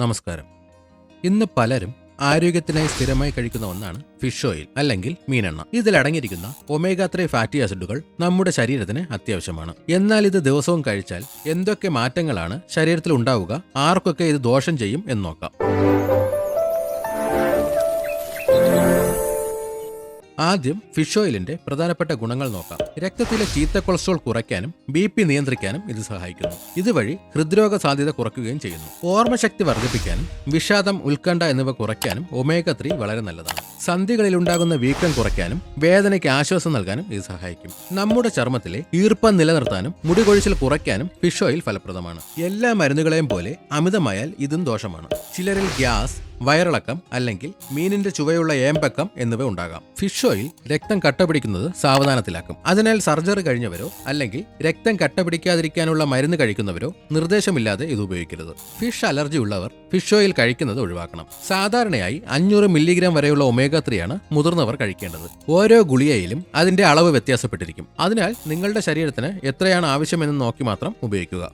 നമസ്കാരം. ഇന്ന് പലരും ആരോഗ്യത്തിനായി സ്ഥിരമായി കഴിക്കുന്ന ഒന്നാണ് ഫിഷ് ഓയിൽ അല്ലെങ്കിൽ മീനെണ്ണ. ഇതിൽ അടങ്ങിയിരിക്കുന്ന ഒമേഗ ത്രീ ഫാറ്റി ആസിഡുകൾ നമ്മുടെ ശരീരത്തിന് അത്യാവശ്യമാണ്. എന്നാൽ ഇത് ദിവസവും കഴിച്ചാൽ എന്തൊക്കെ മാറ്റങ്ങളാണ് ശരീരത്തിൽ ഉണ്ടാവുക ആർക്കൊക്കെ ഇത് ദോഷം ചെയ്യും എന്ന് നോക്കാം. ആദ്യം ഫിഷ് ഓയിലിന്റെ പ്രധാനപ്പെട്ട ഗുണങ്ങൾ നോക്കാം. രക്തത്തിലെ ചീത്ത കൊളസ്ട്രോൾ കുറയ്ക്കാനും ബി പി നിയന്ത്രിക്കാനും ഇത് സഹായിക്കുന്നു. ഇതുവഴി ഹൃദ്രോഗ സാധ്യത കുറയ്ക്കുകയും ചെയ്യുന്നു. ഓർമ്മശക്തി വർദ്ധിപ്പിക്കാനും വിഷാദം ഉത്കണ്ഠ എന്നിവ കുറയ്ക്കാനും ഒമേഗ ത്രീ വളരെ നല്ലതാണ്. സന്ധികളിൽ ഉണ്ടാകുന്ന വീക്കം കുറയ്ക്കാനും വേദനയ്ക്ക് ആശ്വാസം നൽകാനും ഇത് സഹായിക്കും. നമ്മുടെ ചർമ്മത്തിലെ ഈർപ്പം നിലനിർത്താനും മുടി കൊഴിച്ചിൽ കുറയ്ക്കാനും ഫിഷ് ഓയിൽ ഫലപ്രദമാണ്. എല്ലാ മരുന്നുകളെയും പോലെ അമിതമായാൽ ഇതും ദോഷമാണ്. ചിലരിൽ ഗ്യാസ് വയറിളക്കം അല്ലെങ്കിൽ മീനിന്റെ ചുവയുള്ള ഏമ്പക്കം എന്നിവ ഉണ്ടാകാം. ഫിഷ് ഓയിൽ രക്തം കട്ട പിടിക്കുന്നത് സാവധാനത്തിലാക്കും. അതിനാൽ സർജറി കഴിഞ്ഞവരോ അല്ലെങ്കിൽ രക്തം കട്ട പിടിക്കാതിരിക്കാനുള്ള മരുന്ന് കഴിക്കുന്നവരോ നിർദ്ദേശമില്ലാതെ ഇത് ഉപയോഗിക്കരുത്. ഫിഷ് അലർജി ഉള്ളവർ ഫിഷ് ഓയിൽ കഴിക്കുന്നത് ഒഴിവാക്കണം. സാധാരണയായി അഞ്ഞൂറ് മില്ലിഗ്രാം വരെയുള്ള ഒമേഗ ത്രീ മുതിർന്നവർ കഴിക്കേണ്ടത്. ഓരോ ഗുളികയിലും അതിന്റെ അളവ് വ്യത്യാസപ്പെട്ടിരിക്കും. അതിനാൽ നിങ്ങളുടെ ശരീരത്തിന് എത്രയാണ് ആവശ്യമെന്ന് നോക്കി മാത്രം ഉപയോഗിക്കുക.